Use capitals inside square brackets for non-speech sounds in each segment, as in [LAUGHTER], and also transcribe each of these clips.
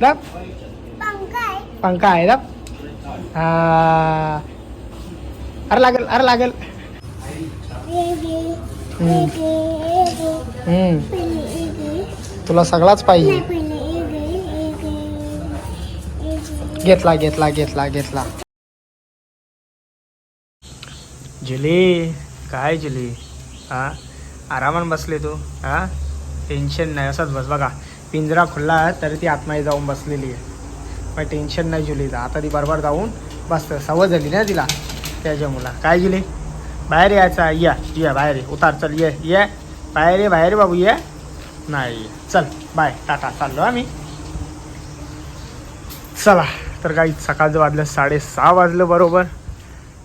दाब पंखा आहे. दाब हा. अरे लागेल अरे लागेल. तुला सगळाच पाहिजे. घेतला घेतला घेतला घेतला. जुली काय जुली? हा? आरामात बसले तू हा? टेन्शन नाही असंच बस बघा. पिंजरा खुल्ला आहे तरी ती आतमध्ये जाऊन बसलेली आहे. पण टेन्शन नाही जुलीचं आता ती बरोबर जाऊन बसतं. सवय झाली ना तिला. त्याच्या मुला काय जुली? बाहेर यायचा या ये बाहेर ये. उतार चल ये ये. बाहेर ये बाहेर बाबू ये. नाही चल बाय. टाटा. चाललो आम्ही. चला. तर काही सकाळचं वाजलं साडेसहा वाजलं बरोबर.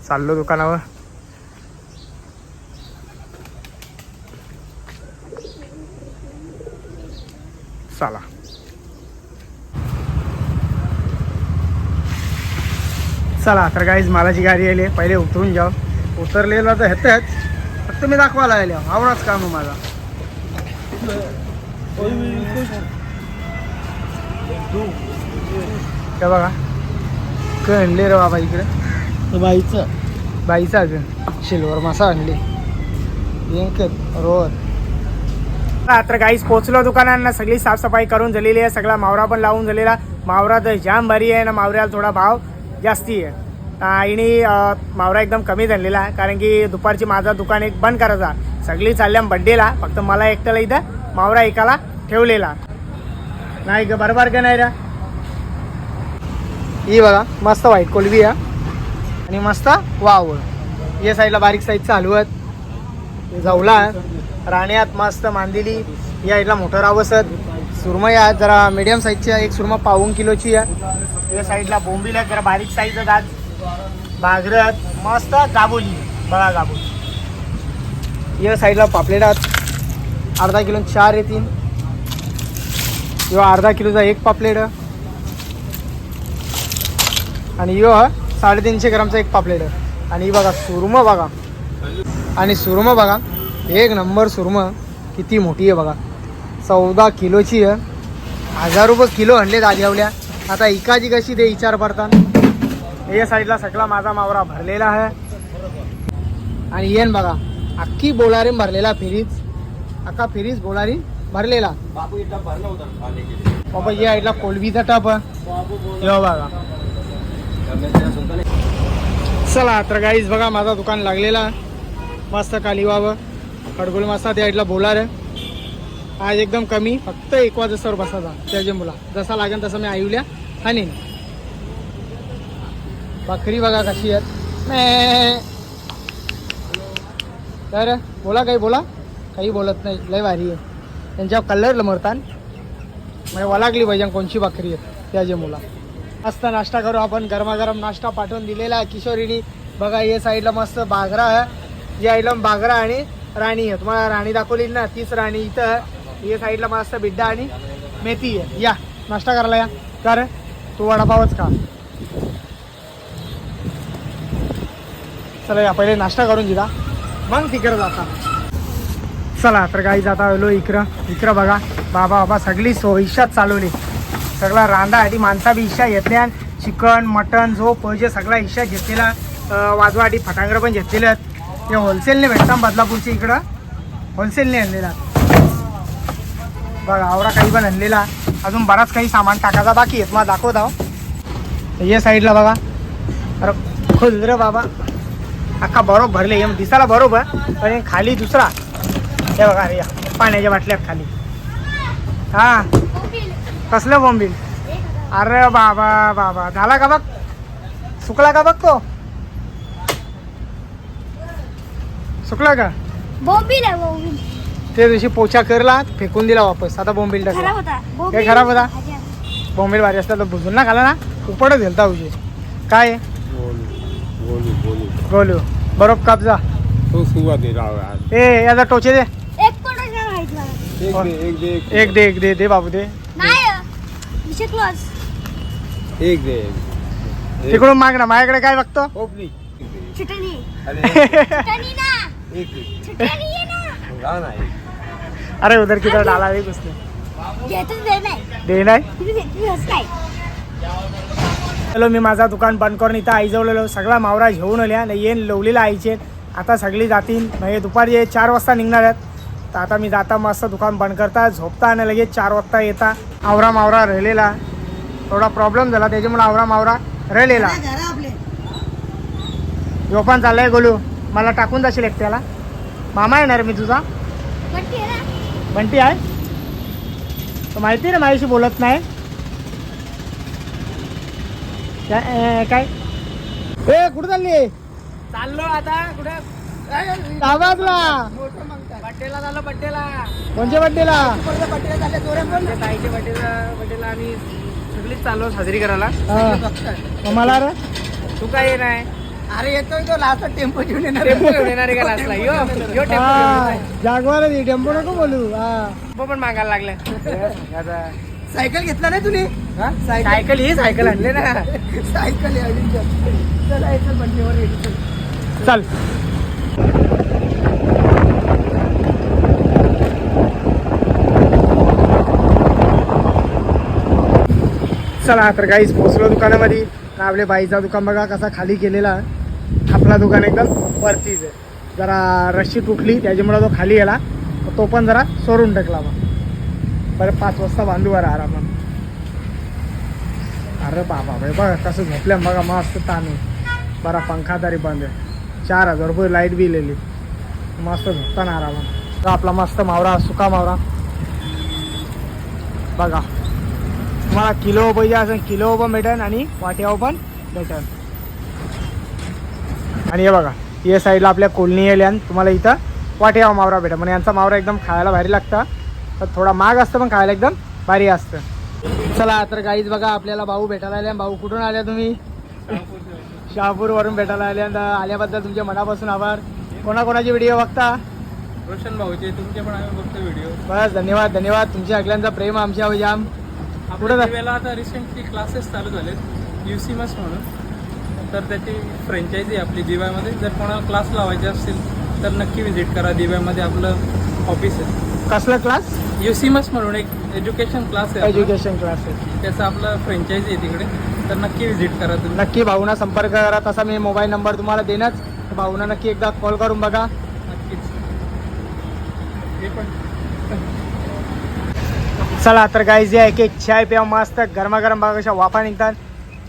चाललो दुकानावर. चला. चला तर काहीच मालाची गाडी आली आहे. पहिले उतरून जाऊ. उतरलेला तर हेतच फक्त मी दाखवायला आले आवडाच काम माझा. हे बघा. काय आणले रे बाबा इकडे. बाईचं. बाईचा अजून. सिल्वर मासा आणली. रोड तर काहीच पोचलो दुकानांना सगळी साफसफाई करून झालेली आहे सगळा मावरा पण लावून झालेला. मावरा तर जाम भारी आहे ना मावऱ्याला थोडा भाव जास्ती आहे. आणि मावरा एकदम कमी झालेला आहे कारण की दुपारची माझा दुकान एक बंद करायचा. सगळी चालल्या बड्डेला फक्त मला एकट्याला इथं मावरा एकाला ठेवलेला. नाही ग बरोबर का नाही रा? ही बघा मस्त व्हाईट कोलबी आहे. आणि मस्त वाव या साईडला बारीक साईज चालू आहेत. जाऊला राण्यात मस्त मांदिली. या साईडला मोठं रावसत सुरमई आहे जरा मीडियम साईजची आहे. एक सुरमा पाऊन किलोची आहे. या साईडला बोंबील आहे जरा बारीक साईज आहे आज. बागरत मस्त गाबोली. बघा गाबोली. या साईडला पापलेट आहेत. अर्धा किलो चार येतील. किंवा अर्धा किलोचा एक पापलेट. आणि यो हा साडेतीनशे ग्रामचा एक पापलेट. आणि ही बघा सुरमं बघा. आणि सुरमं बघा. एक नंबर सुरमं किती मोठी आहे बघा. चौदा किलोची आहे. हजार रुपये किलो आणले दाजावल्या आता इकाची कशी ते विचार पडतात. या साईडला सगळा माझा मावरा भरलेला आहे. आणि येन बघा अख्खी बोलारी भरलेला फिरीज. अख्खा फिरीज बोलारी भरलेला. बाबू या साईडला कोलबीचा टप बघा. चला तर गाईज बघा माझा दुकान लागलेला मस्त कालीवावं खडगोल मासा त्या साईडला बोलार आहे. आज एकदम कमी फक्त एक वाजतावर बसायचा. त्या मुला. जसा लागेल तसं मी आईवल्या आणि बकरी बघा कशी आहेत. तर बोला काही बोला. काही बोलत नाही. लय भारी आहे. त्यांच्या कलर लमरतान. म्हणजे वलागली पाहिजे कोणची बकरी आहे. त्या मुला. मस्त नाश्ता करू आपण. गरमागरम नाश्ता पाठवून दिलेला आहे किशोरीनी. बघा या साईडला मस्त बागरा आहे. या आईला बागरा आणि राणी आहे. तुम्हाला राणी दाखवली ना तीच राणी इथं या साईडला मस्त बिड्डा आणि मेथी आहे. या नाश्ता करायला या. कर तू वडापावच का चला या पहिले नाश्ता करून दिला मग तिकडं जाता. चला तर काही जाता आलो इकडं. इकडं बघा बाबा बाबा सगळी सोयशात चालवली. सगळा रांदा आधी माणसा बी इशा घेतल्या. चिकन मटन झोप पाहिजे सगळा इशा घेतलेला. वाजवाडी फटांगर पण घेतलेले आहेत. हे होलसेलने भेटतात बदलापूरच्या इकडं. होलसेलने आणलेला. बघा आवरा काही पण आणलेला. अजून बराच काही सामान टाकायचा बाकी आहे मला दाखवत आहो. या साईडला बघा. अरे खुल बाबा. अख्खा बरोबर भरले. हे दिसायला बरोबर पण खाली दुसरा. हे बघा रे या पाण्याच्या बाटल्यात खाली. हां. कसलं बोंबील? अरे बाबा बाबा. झाला का बघ? सुकला का बघ तो? सुकला का? बोंबील आहे बोंबील. ते दिवशी पोचा करला फेकून दिला वापस. आता बोंबील टाकला खराब होता. काय बोंबील खराब होता? बोंबील भारी असतात तर भुजून ना खाला ना. उपडच घेलता उशी काय? आहे? गोलू. गोलू गोलू बरोबर कापजा तो सुवा दे रहा है आज ए याचा टोचे दे. एक कोटा छान माहीत मला. एक दे एक दे एक दे एक दे. दे बाबू दे नाही एक दे एक तिकडून माग ना माझ्याकडे काय बघतो? ओपनी चिटणी. अरे. चिटणी ना. एक आहे ना. ना एक. अरे उधर किधर डाला भी कुछ नहीं घेतच दे नाही दे नाही तुम्ही तुम्ही हसताय चलो मी माझा दुकान बंद करून इथं आईजवळलो. सगळा मावरा घेऊन आल्या. आणि येईन लवलीला आईचे. आता सगळी जातील म्हणजे दुपारी चार वाजता निघणार आहेत. तर आता मी जाता मस्त दुकान बंद करता. झोपता आणि लगेच चार वाजता येता. आवरा मावरा राहिलेला थोडा प्रॉब्लेम झाला. त्याच्यामुळे आवरा मावरा राहिलेला पण चाललाय गोलू. मला टाकून जाशील एकट्याला? मामा येणार मी तुझा. बंटी आहे तो माहिती ना माझ्याशी बोलत नाही? काय ए कुठं चालली चाललो आता कुठे? आवाजला. बड्डेला झालं बड्डेला. कोणच्या बड्डेला? बड्डेला झाले जोरे ताईच्या बड्डेला बड्डेला आणि सगळीच चाललो साजरी करायला. हा. मला रे? तू काय येणार आहे? अरे येतोय तो लास्ट टेम्पो घेऊन येणार. टेम्पो घेऊन येणार आहे का लास्टला यो [LAUGHS] यो टेम्पो हा जागवार टेम्पो नको बोलू. हा. टेम्पो पण मागायला लागले. सायकल घेतला नाही तुम्ही? सायकल सायकल ही सायकल आणले ना. सायकल आहे अजून चला बंडीवर येतो चल. चल. चला तर काहीच पोचलो दुकानामध्ये. का आपले बाईचा दुकान बघा कसा खाली केलेला. आपला दुकान एकदम वरतीच आहे. जरा रशी तुटली त्याच्यामुळे तो खाली गेला. तो पण जरा सोडून टाकला मग बरं पाच वाजता बांधू बरं आरामात अरे बाबा भाई बघा कसं झोपल्या बघा मस्त ताण बरा पंखा तरी बंद आहे. चार हजार रुपये लाइट बिल आली. मस्त झोपताना आरामात आपला मस्त मावरा सुका मावरा. बघा. तुम्हाला किलो पाहिजे असेल किलो पण भेटेल आणि वाट्यावर पण भेटेल आणि हे बघा या साईडला आपल्या कोलनी येल्यान तुम्हाला इथं वाट्यावर मावरा भेटेल म्हणजे यांचा मावरा एकदम खायला भारी लागतं. तर थोडा महाग असतं पण खायला एकदम भारी असतं. चला तर काहीच बघा आपल्याला भाऊ भेटायला आल्या भाऊ कुठून आल्या तुम्ही? शहापूर वरून भेटायला आल्या तर आल्याबद्दल तुमच्या मनापासून आभार. कोणाकोणाचे व्हिडिओ बघता? रोशन भाऊचे तुमचे पण आम्ही बघतो व्हिडिओ बस धन्यवाद धन्यवाद. तुमच्या सगळ्यांचा प्रेम आमच्या जाम पुढं वेळेला आता रिसेंटली क्लासेस चालू झालेत यू सी मस म्हणून. तर त्याची फ्रँचायझी आपली दिव्यामध्ये. जर कोणाला क्लास लावायचे असतील तर नक्की व्हिजिट करा. दिव्यामध्ये आपलं ऑफिस आहे. कसला क्लास यू सी मस म्हणून एक एज्युकेशन क्लास आहे. एज्युकेशन क्लास आहे. त्याचं आपलं फ्रँचायझी आहे तिकडे. तर नक्की व्हिजिट करा तुम्ही. नक्की भाऊना संपर्क करा. तसा मी मोबाईल नंबर तुम्हाला देणंच भाऊना नक्की एकदा कॉल करून बघा. नक्कीच. हे पण चला तर गाईज जे एक एक चाय प्या मस्त गरमागरम बागाच्या वाफा निघतात.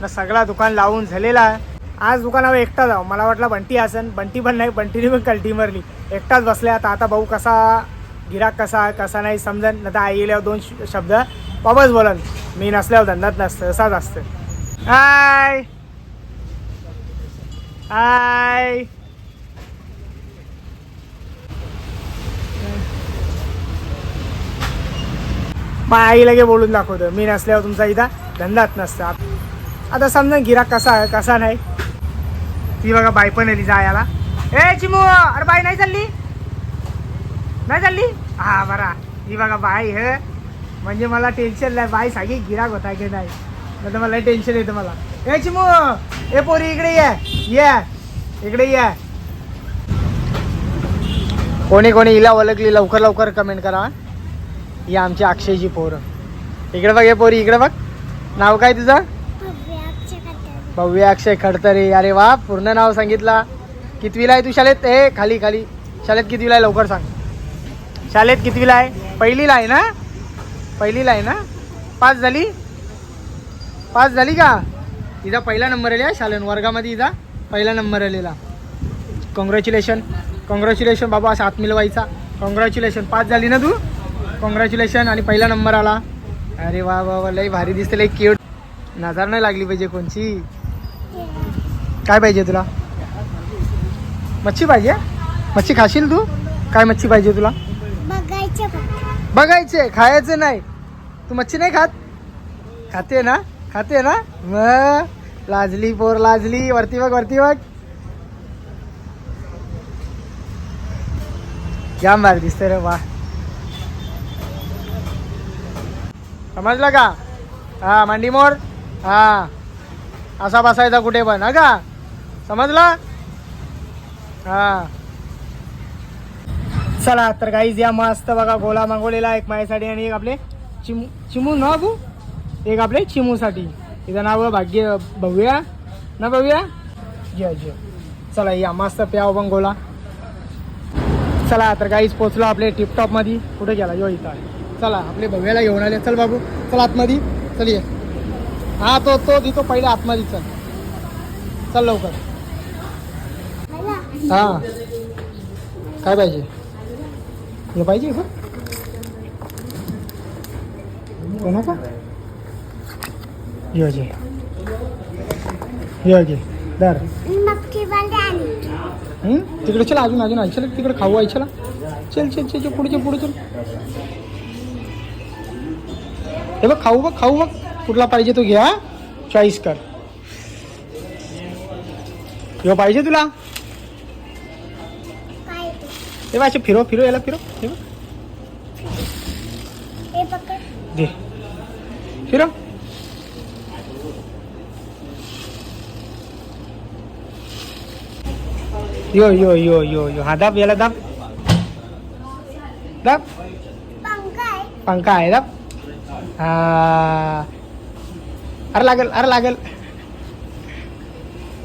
ना सगळा दुकान लावून झालेला. आहे आज दुकानावर एकटा जाऊ मला वाटलं बंटी असन. बंटी पण नाही बंटीने पण कलटी मारली. एकटाच बसले आता आता भाऊ कसा गिराक कसा आहे, कसा नाही समजन ना तर आई गेल्यावर दोन श- शब्द वापस बोलन. मी नसल्यावर धंदात नसतं. असाच असतं. हाय हाय मग आई लगे बोलून दाखवतो मी नसल्यावर तुमचा इथं धंदाच नसता. आता समजा गिराक कसा आहे कसा नाही? ती बघा बाई पण आली जायला. ए चिमू अरे बाई नाही चालली? नाही चालली? हा बरा. ही बघा बाई हे. म्हणजे मला टेन्शन नाही. बाई सांगी गिराक होता की नाही? नाही तर मला टेन्शन येतं मला. ए चिमू ए पोरी इकडे ये. ये. इकडे ये. कोणी कोणी हिला ओळखली लवकर लवकर कमेंट करा. ही आमची अक्षयची पोरं. इकडे बघ हे पोरी इकडे बघ. नाव काय तुझं? भव्य अक्षय खडतरे. अरे वा पूर्ण नाव सांगितला. कितवीला आहे तू शाळेत? ए खाली खाली. शाळेत कितवीला आहे? लवकर सांग. शाळेत कितवीला आहे? पहिलीला आहे ना? पहिलीला आहे ना? पास झाली? पास झाली का? तिचा पहिला नंबर आला शाळेत वर्गामध्ये तिचा पहिला नंबर आलेला. कॉंग्रॅच्युलेशन कॉंग्रॅच्युलेशन बाबा असं हात मिळवायचा कॉंग्रॅच्युलेशन पास झाली ना तू? कॉंग्रॅच्युलेशन आणि पहिला नंबर आला. अरे वा वा वा लई भारी दिसते लई क्यूट नजर नाही लागली पाहिजे कोणची? काय पाहिजे तुला? मच्छी पाहिजे? मच्छी खाशील तू? काय मच्छी पाहिजे तुला? बघायचं खायचे नाही. तू मच्छी नाही खात? खाते ना? खाते ना? मग लाजली पोर लाजली. वरती बघ वरती बघ. जाम भारी दिसते रे वा. समजलं का? हा मांडी मोर? हा. असा बसायचा कुठे पण हा का? समजला? हा. चला तर काहीच या मस्त बघा गोला मागवलेला एक माझ्यासाठी आणि एक आपले चिमू चिमू ना बाबू एक आपले चिमूसाठी. इथं नाव भाग्य भव्या? ना भव्या? जय जय. चला या मस्त प्याव बंगोला चला तर काहीच पोचलो आपले टिपटॉपमध्ये कुठे गेला? यो इथं चला आपले भव्याला घेऊन आले. चल बाबू चल आतमध्ये. चल ये. हा तो तो दितो पहिले आतमध्ये चल. चल लवकर. हा. काय पाहिजे? तुला पाहिजे का? कोणा दर? तिकडे चला अजून अजून. आहे चल तिकडे खाऊ आहे चला. चल चल चल चल पुढे चल पुढे चल. हे बघ खाऊ बघ खाऊ बघ कुठला पाहिजे तो घ्या चॉईस कर. ह्यो पाहिजे तुला? हे बघ असे फिरो फिरो याला फिरो हे बघ दे. फिरो. यो यो यो यो यो. हा दाब याला दाब. दाब. पंखा आहे दाब. हा अरे लागेल अरे लागेल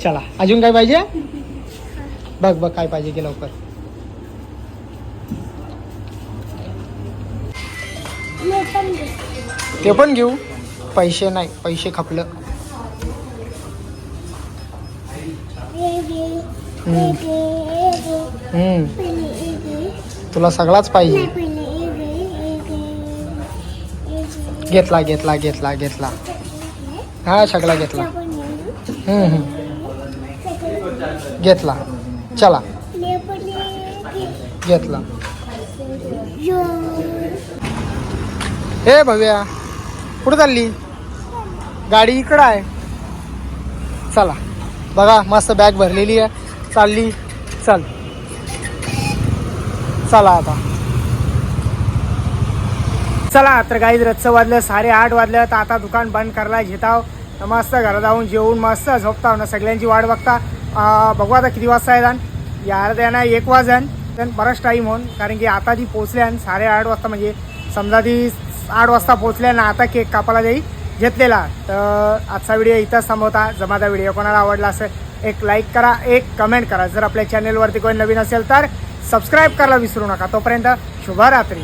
चला अजून काय पाहिजे बघ बघ काय पाहिजे की लवकर. ते पण घेऊ पैसे नाही पैसे खपलं. तुला सगळाच पाहिजे घेतला घेतला घेतला घेतला. हा सगळा घेतला. हम्म, हम्म. घेतला. चला. घेतला. हे भव्या कुठं चालली? गाडी इकडं आहे. चला. बघा मस्त बॅग भरलेली आहे. चालली. चल. चला आता. चला तर काही रच्चं वाजलं साडे आठ वाजलं तर आता दुकान बंद करायला घेताव. तर मस्त घरात जाऊन जेवून मस्त झोपताव ना सगळ्यांची वाट बघता. बघू आता किती वाजता येतात या त्यांना एक वाजन. पण बराच टाईम होऊन कारण की आता ती पोचल्यान साडे आठ वाजता म्हणजे समजा ती आठ वाजता पोचल्या ना आता केक कापायला जाई घेतलेला. तर आजचा व्हिडिओ इथंच थांबवता. जमाचा व्हिडिओ कोणाला आवडला असेल एक लाईक करा एक कमेंट करा. जर आपल्या चॅनेलवरती कोणी नवीन असेल तर सबस्क्राईब करायला विसरू नका. तोपर्यंत शुभरात्री.